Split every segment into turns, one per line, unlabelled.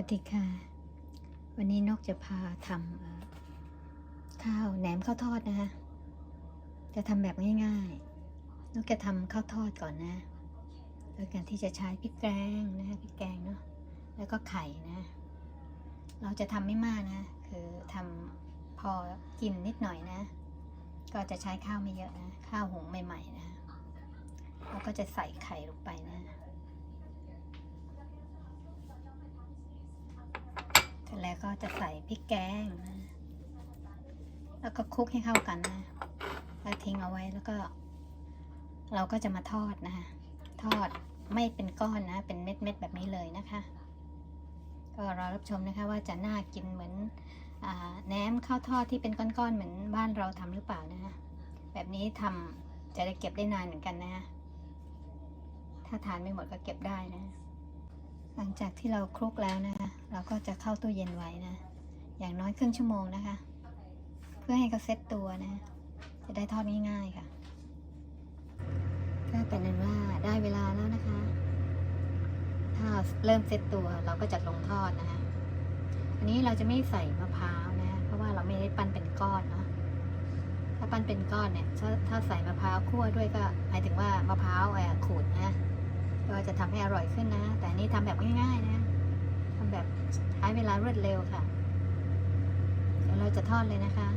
วัสดีค่ะ วันนี้นกจะพาทำข้าวแหนมข้าวทอดนะคะ จะทำแบบง่ายๆ นกจะทำข้าวทอดก่อนนะ โดยการที่จะใช้พริกแกงนะคะพริกแกงเนาะ แล้วก็ไข่นะ เราจะทำไม่มากนะ คือทำพอกินนิดหน่อยนะ ก็จะใช้ข้าวไม่เยอะนะ ข้าวหุงใหม่ๆนะแล้วก็จะใส่ไข่ลงไปนะ เส ร็จแล้วก็จะใส่พริกแกงนะ แล้วก็คลุกให้เข้ากันนะแล้วทิ้งเอาไว้แล้วก็ เราก็จะมาทอดนะคะ ทอดไม่เป็นก้อนนะ เป็นเม็ดๆแบบนี้เลยนะคะ ก็รอรับชมนะคะว่าจะน่ากินเหมือนอแหนมข้าวทอดที่เป็นก้อนๆเหมือนบ้านเราทำหรือเปล่านะคะ แบบนี้ทำจะได้เก็บได้นานเหมือนกันนะคะถ้าทานไม่หมดก็เก็บได้นะ หลังจากที่เราคลุกแล้วนะคะ เราก็จะเข้าตู้เย็นไว้นะ อย่างน้อยครึ่งชั่วโมงนะคะ เพื่อให้เขาเซ็ตตัวนะ จะได้ทอดง่ายๆค่ะก็เป็นนั้นว่าได้เวลาแล้วนะคะ ถ้าเริ่มเซ็ตตัวเราก็จะลงทอดนะคะอันนี้เราจะไม่ใส่มะพร้าวนะ เพราะว่าเราไม่ได้ปั้นเป็นก้อนเนาะถ้าปั้นเป็นก้อนเนี่ย ถ้าถ้าใส่มะพร้าวคั่วด้วยก็หมายถึงว่ามะพร้าวเอ่อขูดนะ ก็จะทำให้อร่อยขึ้นนะ แต่นนี้ทำแบบง่ายๆนะทำแบบใช้เวลารวดเร็วค่ะ เดี๋ยวเราจะทอดเลยนะคะ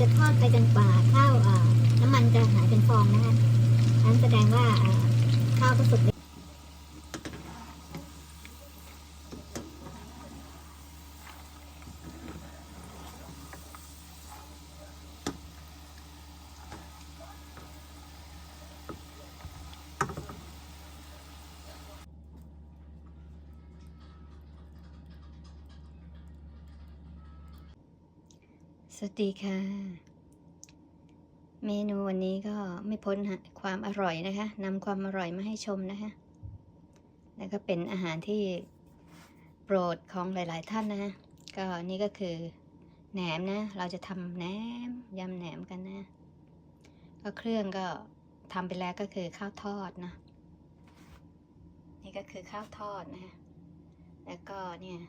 จะทอดไปจนกว่าข้าวเอ่อน้ำมันจะหายเป็นฟองนะคะนั้นแสดงว่าข้าวก็สุก สวัสดีค่ะ เมนูวันนี้ก็ไม่พ้นความอร่อยนะคะนำความอร่อยมาให้ชมนะคะ แล้วก็เป็นอาหารที่โปรดของหลาย ๆ ท่านนะคะก็นี่ก็คือแหนมนะ เราจะทำแหนมยำแหนมกันนะ ก็เครื่องก็ทำไปแล้วก็คือข้าวทอดนะ นี่ก็คือข้าวทอดนะคะแล้วก็เนี่ย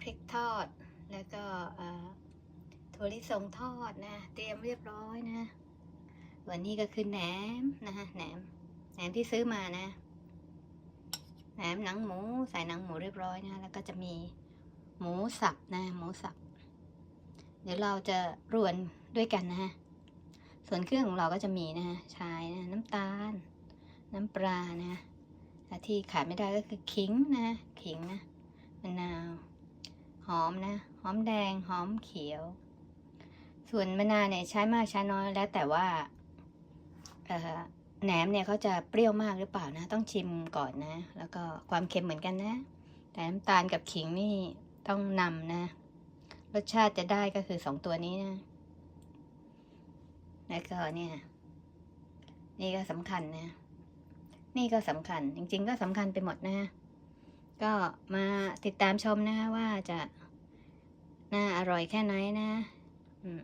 พริกทอด แล้วก็ถั่วลิสงทอดนะ เตรียมเรียบร้อยนะ วันนี้ก็คือแหนมนะคะแหนมแหนมที่ซื้อมานะแหนมหนังหมูใส่หนังหมูเรียบร้อยนะ แล้วก็จะมีหมูสับนะหมูสับ เดี๋ยวเราจะรวนด้วยกันนะฮะส่วนเครื่องของเราก็จะมีนะฮะชายนะน้ำตาล น้ำปลานะและที่ขาดไม่ได้ก็คือขิงนะขิงนะมะนาว หอมนะ หอมแดงหอมเขียว ส่วนมะนาวเนี่ยใช้มากใช้น้อยแล้วแต่ว่าแหนมเนี่ยเขาจะเปรี้ยวมากหรือเปล่านะ ต้องชิมก่อนนะ แล้วก็ความเค็มเหมือนกันนะ แต่น้ำตาลกับขิงนี่ต้องนำนะ รสชาติจะได้ก็คือสองตัวนี้นะ แล้วก็เนี่ย นี่ก็สำคัญนะ นี่ก็สำคัญ จริง ๆ ก็สำคัญไปหมดนะ ก็มาติดตามชมนะคะว่าจะ น่าอร่อยแค่ไหนนะอืม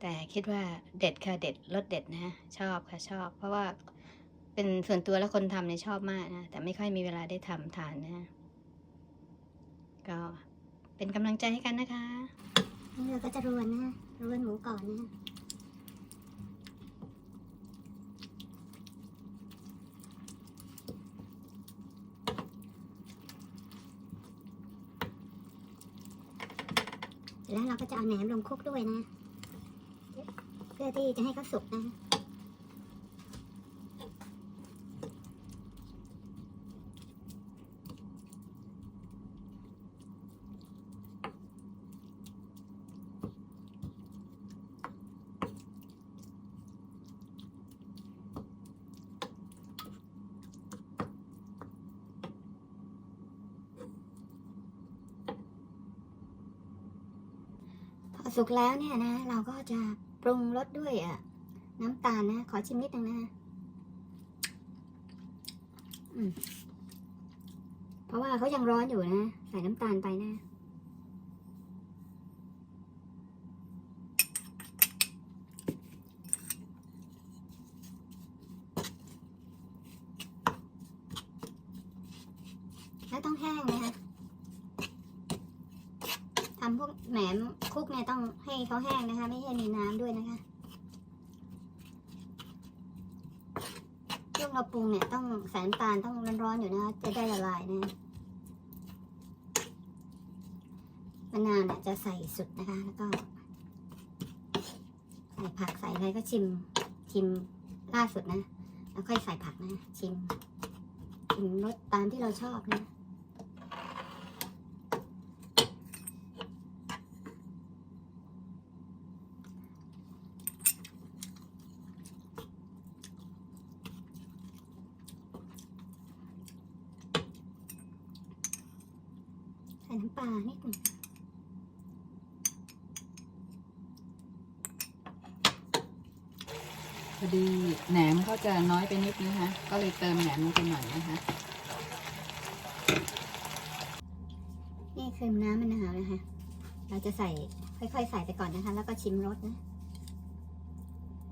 แต่คิดว่าเด็ดค่ะเด็ดรสเด็ดนะ ชอบค่ะชอบ เพราะว่าเป็นส่วนตัวแล้วคนทำเนี่ยชอบมากนะ แต่ไม่ค่อยมีเวลาได้ทำทานนะ ก็เป็นกำลังใจให้กันนะคะเราก็จะรวนนะรวนหมูก่อนนะ แล้วเราก็จะเอาแหนมลงคลุกด้วยนะ เพื่อที่จะให้เขาสุกนะ
สุกแล้วเนี่ยนะ เราก็จะปรุงรสด้วยน้ำตาลนะ ขอชิมนิดนึงนะเพราะว่าเขายังร้อนอยู่นะ ใส่น้ำตาลไปนะ แล้วต้องแห้งนะคะ ทำพวกแหนมคุกเนี่ยต้องให้เขาแห้งนะคะ ไม่ใช่มีน้ำด้วยนะคะช่วงเราปรุงเนี่ยต้องใส่น้ำตาลต้องร้อนๆอยู่นะคะ จะได้ละลายนะมะนาวเนี่ยจะใส่สุดนะคะ แล้วก็ใส่ผักใส่อะไรก็ชิมชิมล่าสุดนะ แล้วค่อยใส่ผักนะ ชิมชิมรสตามที่เราชอบนะ ใส่น้ำปลานิดหนึ่ง
พอดีแหนมเขาจะน้อยไปนิดนะคะก็เลยเติมแหนมลงไปหน่อยนะคะ
นี่คือน้ำมะนนะคะ เราจะใส่ค่อยๆ ใส่ไปก่อนนะคะ แล้วก็ชิมรสนะ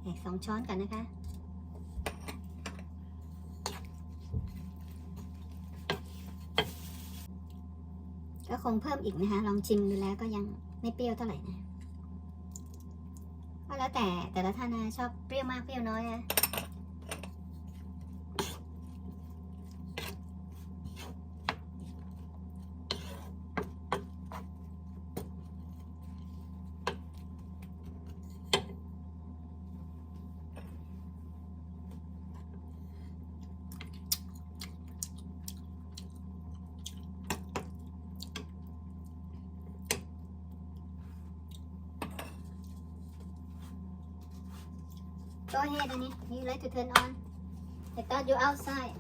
แอกสองช้อนกันนะคะ ก็คงเพิ่มอีกนะคะลองชิมดูแล้วก็ยังไม่เปรี้ยวเท่าไหร่นะก็แล้วแต่แต่ละท่านนะชอบเปรี้ยวมากเปรี้ยวน้อยนะ Go ahead, Annie. You like to turn on. I thought you outside.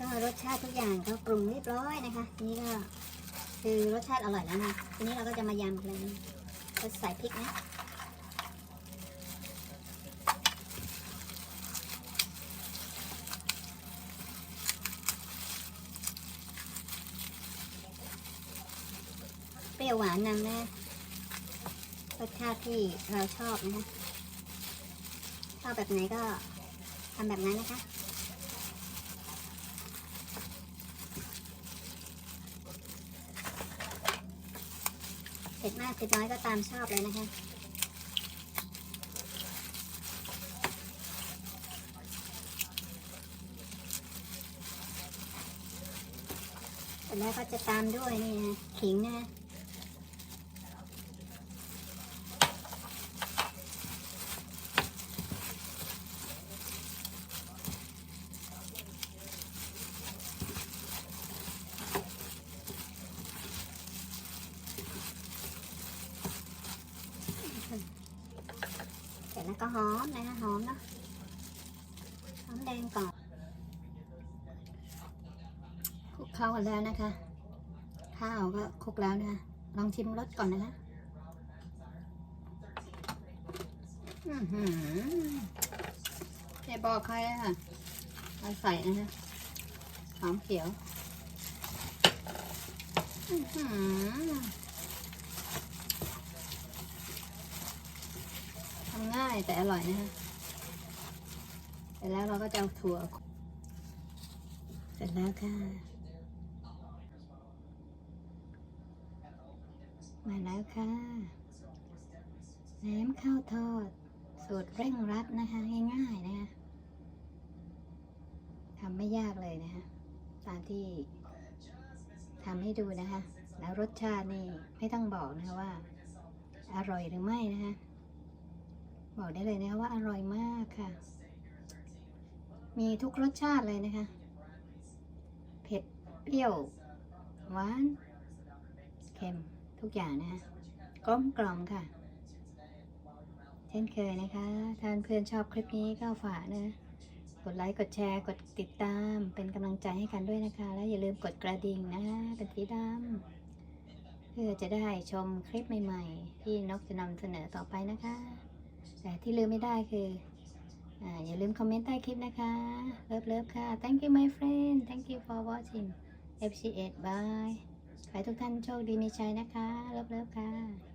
ก็รสชาติทุกอย่างก็ปรุงเรียบร้อยนะคะ นี่ก็คือรสชาติอร่อยแล้วนะ ทีนี้เราก็จะมายำเลย นะใส่พริกนะเปรี้ยวหวานนำนะรสชาติที่เราชอบนะคะชอบแบบไหนก็ทำแบบนั้นนะคะ เผ็ดมากเผ็ดน้อยก็ตามชอบเลยนะคะแล้วก็จะตามด้วยนี่นะขิงนะเสร็จแล้ว ก็หอมนะคะหอมเนาะหอมแดงก่อนคลุกเข้ากันแล้วนะคะ ข้าวก็คลุกแล้วนะคะลองชิมรสก่อนนะคะอือหืออย่าบอกใครอะค่ะเราใส่นะคะหอมเขียว อือหือทำง่าย แต่อร่อยนะคะเสร็จแล้วเราก็จะเอาถั่ว เสร็จแล้วค่ะ มาแล้วค่ะแหนมข้าวทอด สูตรเร่งรัดนะคะ ง่ายๆนะคะทำไม่ยากเลยนะคะ ตามที่ทำให้ดูนะคะ แล้วรสชาตินี่ไม่ต้องบอกนะคะว่า อร่อยหรือไม่นะคะ บอกได้เลยนะคะว่าอร่อยมากค่ะ มีทุกรสชาติเลยนะคะ เผ็ด เปรี้ยว หวาน
เค็ม ทุกอย่างนะฮะกลมกล่อมค่ะ เช่นเคยนะคะท่านเพื่อนชอบคลิปนี้ก็ฝากนะกดไลค์ กดแชร์ กดติดตาม เป็นกำลังใจให้กันด้วยนะคะ และอย่าลืมกดกระดิ่งนะเป็นสีดำเพื่อจะได้ชมคลิปใหม่ ๆ ที่นกจะนำเสนอต่อไปนะคะ แต่ที่ลืมไม่ได้คืออาอย่าลืมคอมเมนต์ใต้คลิปนะคะเลิฟเลิฟค่ะ thank you my friend thank you for watching FC8 bye ขอให้ทุกท่านโชคดีมีชัยนะคะเลิฟเลิฟค่ะ